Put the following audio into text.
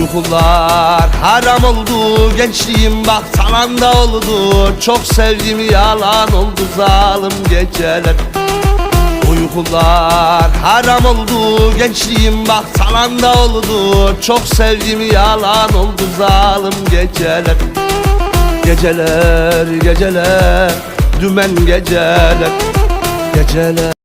Uykular haram oldu gençliğim bak salanda oldu. Çok sevdim yalan oldu zalim geceler. Uykular haram oldu gençliğim bak salanda oldu. Çok sevdim yalan oldu zalim geceler. Geceler geceler dümen geceler. Geceler